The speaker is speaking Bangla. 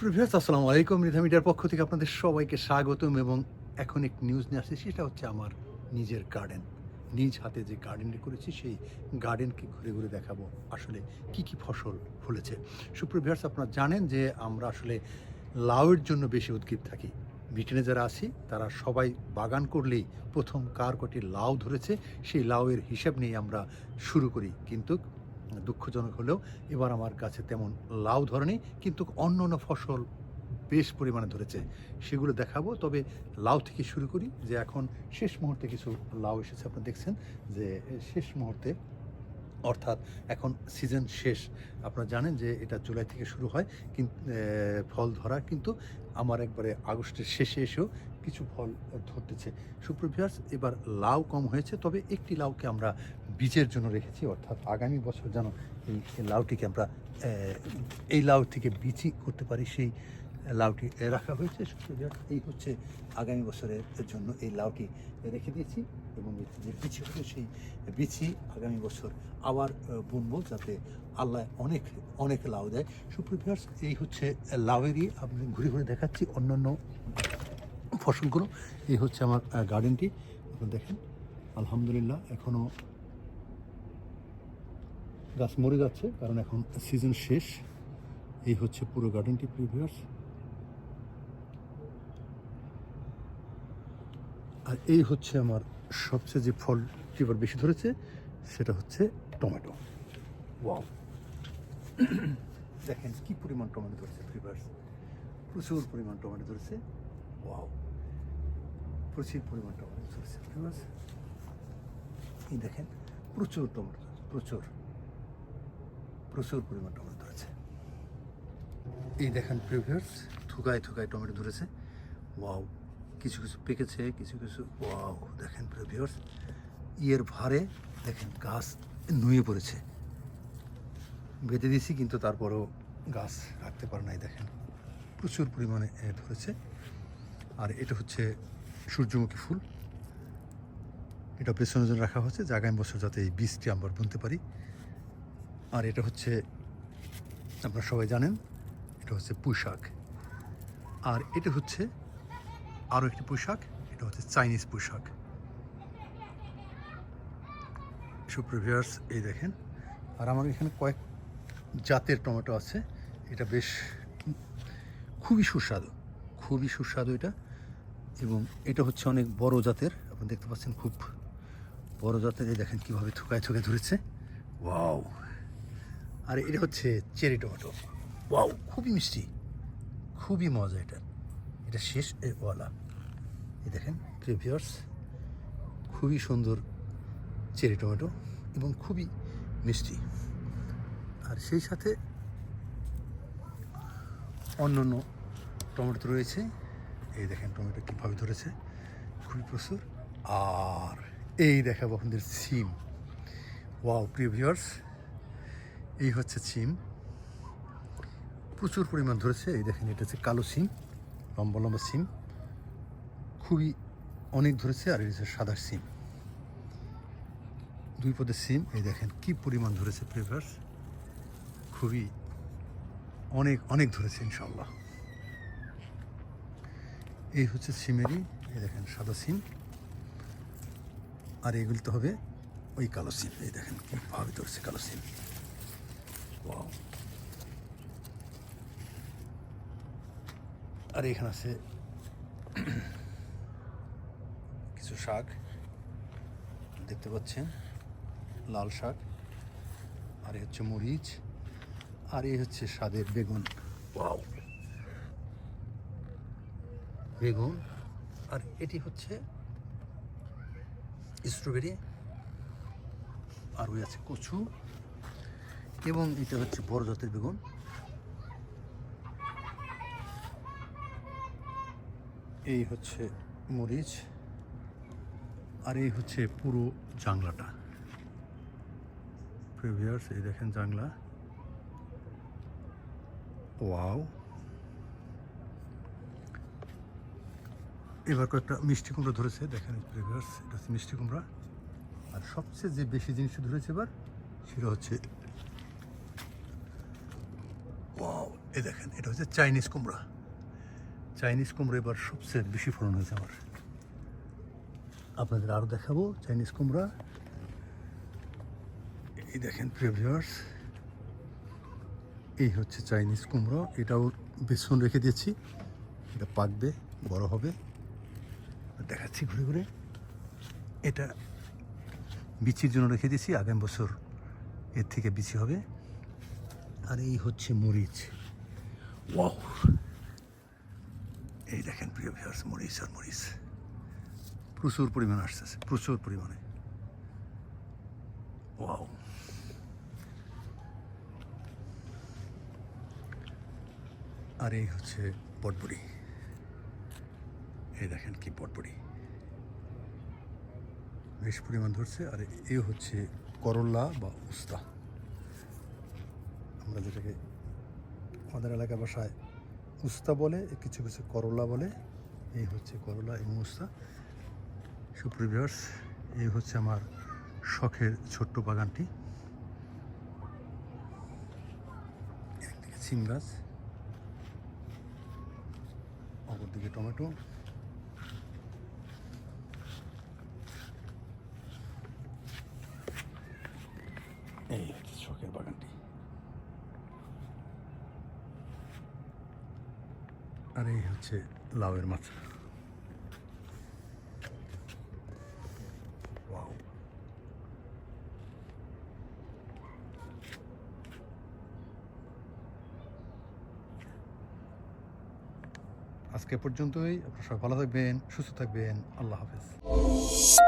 প্রিভিয়াস আসসালামু আলাইকুম। রিধা মিডিয়ার পক্ষ থেকে আপনাদের সবাইকে স্বাগতম এবং এখন এক নিউজ নিয়ে আসছে, সেটা হচ্ছে আমার নিজের গার্ডেন নিজ হাতে যে গার্ডেনটি করেছি, সেই গার্ডেনকে ঘুরে ঘুরে দেখাবো। আসলে কি কি ফসল ফলেছে? সুপ্রভিয়ার্স আপনারা জানেন যে আমরা আসলে লাউয়ের জন্য বেশি উদ্গ্রীব থাকি। ব্রিটেনে যারা আছি, তারা সবাই বাগান করলেই প্রথম কার কটি লাউ ধরেছে, সেই লাউয়ের হিসাব নিয়ে আমরা শুরু করি। কিন্তু দুঃখজনক হলেও এবার আমার কাছে তেমন লাউ ধরেনি, কিন্তু অন্য অন্য ফসল বেশ পরিমাণে ধরেছে। সেগুলো দেখাবো, তবে লাউ থেকে শুরু করি যে এখন শেষ মুহূর্তে কিছু লাউ এসেছে আপনারা দেখছেন যে শেষ মুহূর্তে অর্থাৎ এখন সিজন শেষ। আপনারা জানেন যে এটা জুলাই থেকে শুরু হয় কিন্তু ফল ধরা, কিন্তু আমার একবারে আগস্টের শেষে এসেও কিছু ফল ধরতেছে। সুপ্রভিয়ার্স এবার লাউ কম হয়েছে, তবে একটি লাউকে আমরা বীজের জন্য রেখেছি, অর্থাৎ আগামী বছর যেন এই লাউটিকে আমরা এই লাউ থেকে বিচি করতে পারি, সেই লাউটি রাখা হয়েছে। সুপ্রভিয়ার্স এই হচ্ছে আগামী বছরের জন্য এই লাউটি রেখে দিয়েছি এবং যে বিচি হবে সেই বিচি আগামী বছর আবার বুনবো যাতে আল্লাহ অনেক অনেক লাউ দেয়। সুপ্রভিয়ার্স এই হচ্ছে লাউয়েরই আপনি ঘুরে ঘুরে দেখাচ্ছি অন্যান্য ফসলগুলো। এই হচ্ছে আমার গার্ডেনটি আপনি দেখেন, আলহামদুলিল্লাহ এখনও গাছ মরে যাচ্ছে, কারণ এখন সিজন শেষ। এই হচ্ছে পুরো গার্ডেনটি প্রিভিয়ার্স আর এই হচ্ছে আমার সবচেয়ে যে ফল এবার বেশি ধরেছে সেটা হচ্ছে টমেটো। ওয়াও দেখেন কি পরিমাণ টমেটো ধরেছে প্রিভিয়ার্স প্রচুর পরিমাণ টমেটো ধরেছে। ওয়াও প্রচুর পরিমাণ টমেটো ধরেছে প্রিভিয়ার্স এই দেখেন প্রচুর টমেটো প্রচুর। প্রচুর পরিমাণ টমেটো ধরেছে। এই দেখেন প্রিভিয়ার্স থুকায় থুকায় টমেটো ধরেছে। ওয়াও কিছু কিছু পেকেছে, কিছু কিছু, ওয়াও, দেখেন প্রিভিয়ার্স ইয়ের ভারে দেখেন গাছ নুয়ে পড়েছে। বেঁধে দিয়েছি, কিন্তু তারপরেও গাছ রাখতে পারে নাই, দেখেন। প্রচুর পরিমাণে ধরেছে। আর এটা হচ্ছে সূর্যমুখী ফুল। এটা পেছনের জন্য রাখা হচ্ছে যে আগামী বছর যাতে এই বীজটি আমরা বুনতে পারি। আর এটা হচ্ছে, আপনারা সবাই জানেন, এটা হচ্ছে পুঁইশাক আর এটা হচ্ছে আরও একটি পোশাক, এটা হচ্ছে চাইনিজ পোশাক। সুপ্রিভিয়ার্স এই দেখেন। আর আমার এখানে কয়েক জাতের টমেটো আছে। এটা বেশ খুবই সুস্বাদু খুবই সুস্বাদু এটা। এবং এটা হচ্ছে অনেক বড় জাতের, আপনি দেখতে পাচ্ছেন খুব বড় জাতের। এই দেখেন কীভাবে থুকায় থুকায় ধরেছে। ওয়াও! আর এটা হচ্ছে চেরি টমেটো। ওয়াও! খুবই মিষ্টি, খুবই মজা এটা। এটা শেষ ওয়ালা। এই দেখেন প্রিভিয়ার্স খুবই সুন্দর চেরি টমেটো এবং খুবই মিষ্টি। আর সেই সাথে অন্য অন্য টমেটো রয়েছে। এই দেখেন, টমেটো কীভাবে ধরেছে, খুবই প্রচুর। আর এই দেখাবো আপনাদের সিম। ওয়াও প্রিভিয়ার্স এই হচ্ছে সিম। প্রচুর পরিমাণ ধরেছে। এই দেখেন, এটা হচ্ছে কালো সিম। লম্বা লম্বা সিম। খুবই অনেক ধরেছে আর হচ্ছে সাদা সিম। দুই পদের সিম, এই দেখেন কি পরিমাণ ধরেছে ফ্লেভার্স খুবই অনেক অনেক ধরেছে ইনশাল্লাহ এই হচ্ছে সিমেরই, এই দেখেন সাদা সিম। আর এগুলি তো হবে ওই কালো সিম, এই দেখেন কীভাবে ধরেছে কালো সিম। আর এখানে আছে কিছু শাক। দেখতে পাচ্ছেন লাল শাক। আর এই হচ্ছে মরিচ। আর এই হচ্ছে স্বাদের বেগুন। ওয়াও। বেগুন। আর এটি হচ্ছে স্ট্রবেরি। আর ওই আছে কচু। এবং এটা হচ্ছে বড় জাতের বেগুন। এই হচ্ছে মরিচ আর এই হচ্ছে পুরো জাংলাটা। প্রিভিয়ার্স এই দেখেন জাংলা। ওয়াও এবার কয়েকটা মিষ্টি কুমড়া ধরেছে, দেখেন প্রিভিয়ার্স এটা হচ্ছে মিষ্টি কুমড়া। আর সবচেয়ে যে বেশি জিনিস ধরেছে এবার, সেটা হচ্ছে ওয়াও এই দেখেন, এটা হচ্ছে চাইনিজ কুমড়া। চাইনিজ কুমড়া এবার সবচেয়ে বেশি ফলন হয়েছে আমার। আপনাদের আরও দেখাবো চাইনিজ কুমড়া। এই দেখেন, প্রিয় ভিউয়ার্স এই হচ্ছে চাইনিজ কুমড়ো। এটাও বেসন রেখে দিয়েছি। এটা পাকবে, বড় হবে। দেখাচ্ছি ঘুরে ঘুরে। এটা বিচির জন্য রেখে দিয়েছি, আগামী বছর এর থেকে বিচি হবে। আর এই হচ্ছে মরিচ। ওয়াও! এই দেখেন প্রিয় ভিউয়ার্স মরিচ আর মরিচ প্রচুর পরিমাণে আসতেছে, প্রচুর পরিমাণে। ওয়াও। আর এই হচ্ছে পটবড়ি এই দেখেন কি পটবড়ি বেশ পরিমাণ ধরছে, আর এই হচ্ছে করল্লা বা উস্তা। আমরা যেটাকে আমাদের এলাকা ভাষায় উস্তা বলে, কিছু কিছু করলা বলে, এই হচ্ছে করলা এবং উস্তা সুপ্রিভিয়ার্স এই হচ্ছে আমার শখের ছোট্ট বাগানটি। সিম গাছ, অপরদিকে টমেটো। এই হচ্ছে শখের বাগানটি আর এই হচ্ছে লাউয়ের মাছ। আজকে পর্যন্তই, আপনারা সবাই ভালো থাকবেন, সুস্থ থাকবেন, আল্লাহ হাফেজ।